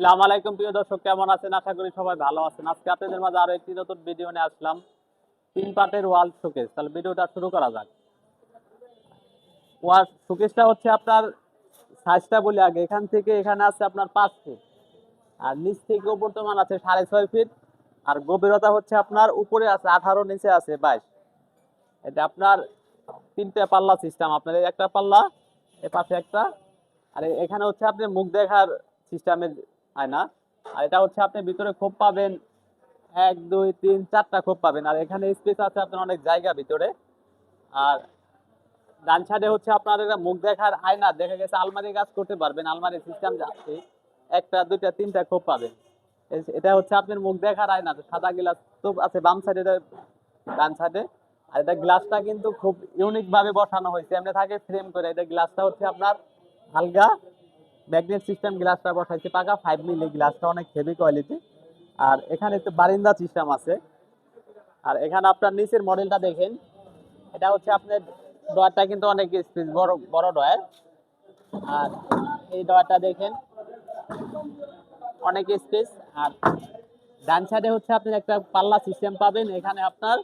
সালাম আলাইকুম প্রিয় দর্শক, কেমন আছেন? আশা করি সবাই ভালো আছেন। আজকে আপনাদের মাঝে আরও একটি নতুন ভিডিও নিয়ে আসলাম। তিন পার্টের ওয়াল শোকেস তাহলে ভিডিওটা শুরু করা যাক। ওয়াল শোকেসটা হচ্ছে আপনার সাইজটা বলি আগে। এখান থেকে এখানে আছে আপনার পাঁচ ফিট আর নিচ থেকে উপর মান আছে সাড়ে ছয় ফিট আর গভীরতা হচ্ছে আপনার উপরে আছে আঠারো, নিচে আছে বাইশ। এটা আপনার তিনটে পাল্লা সিস্টেম আপনার একটা পাল্লা এ পাশে একটা। আর এখানে হচ্ছে আপনি মুখ দেখার সিস্টেমের আয়না আর এটা হচ্ছে আপনি ভিতরে খোপ পাবেন। এক, দুই, তিন, চারটা খোপ পাবেন। আর এখানে স্পেস আছে আপনার অনেক জায়গা ভিতরে। আর ডান সাইডে হচ্ছে আপনার একটা মুখ দেখার আয়না। দেখা গেছে আলমারি কাজ করতে পারবেন। আলমারি সিস্টেম আছে, একটা, দুইটা, তিনটা খোপ পাবেন। এটা হচ্ছে আপনার মুখ দেখার আয়না। সাদা গ্লাস তো আছে বাম সাইডে ডান সাইডে আর এটা গ্লাসটা কিন্তু খুব ইউনিক ভাবে বসানো হয়েছে। এমনি থাকে ফ্রেম করে। এটা গ্লাসটা হচ্ছে আপনার হালকা ম্যাগনেট সিস্টেম গ্লাসটা বসাইছে, পাকা ফাইভ মিলি গ্লাসটা অনেক হেভি কোয়ালিটি আর এখানে একটু বারিন্দা সিস্টেম আছে। আর এখানে আপনার নিচের মডেলটা দেখেন। এটা হচ্ছে আপনার ডয়ারটা কিন্তু অনেক স্পেস বড় বড় ডয়ার। আর এই ডয়ারটা দেখেন, অনেক স্পেস আর ডান সাইডে হচ্ছে আপনি একটা পাল্লা সিস্টেম পাবেন। এখানে আপনার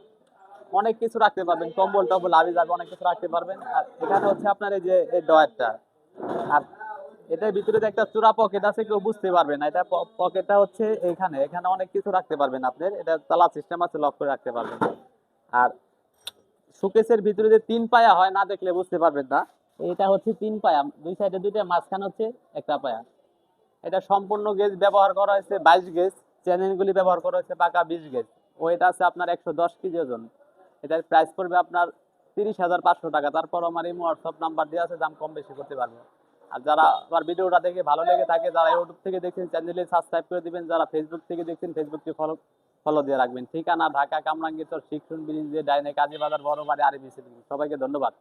অনেক কিছু রাখতে পারবেন। কম্বল টম্বল আবি যাবে অনেক কিছু রাখতে পারবেন। আর এখানে হচ্ছে আপনার এই যে, এই ডয়ারটা। আর এটার ভিতরে যে একটা চূড়া পকেট আছে, কেউ বুঝতে পারবে না। এটা পকেটটা হচ্ছে এখানে। এখানে অনেক কিছু রাখতে পারবেন আপনার এটা তালা সিস্টেম আছে লক করে রাখতে পারবেন। আর শোকেসের ভিতরে যে তিন পায়া হয়, না দেখলে বুঝতে পারবেন না। এটা হচ্ছে তিন পায়া। দুই সাইডে দুইটা, মাঝখানে হচ্ছে একটা পায়া। এটা সম্পূর্ণ গেজ ব্যবহার করা হয়েছে বাইশ গেজ চ্যানেলগুলি ব্যবহার করা হয়েছে পাকা বিশ গেজ ওয়েট আছে আপনার একশো দশ কেজি ওজন। এটার প্রাইস পড়বে আপনার তিরিশ হাজার পাঁচশো টাকা। তারপর আমার এই হোয়াটসঅ্যাপ নাম্বার দেওয়া আছে, দাম কম বেশি করতে পারব। আর যারা আমার ভিডিওটা দেখে ভালো লেগে থাকে যারা ইউটিউব থেকে দেখছেন চ্যানেলে সাবস্ক্রাইব করে দিবেন যারা ফেসবুক থেকে দেখছেন ফেসবুককে ফলো ফলো দিয়ে রাখবেন। ঠিকানা ঢাকা কামরাঙ্গীর শিক্ষণ ব্রিজ দিয়ে ডাইনে কাজী বাজার বড় বাড়ি আরবি সবাইকে ধন্যবাদ।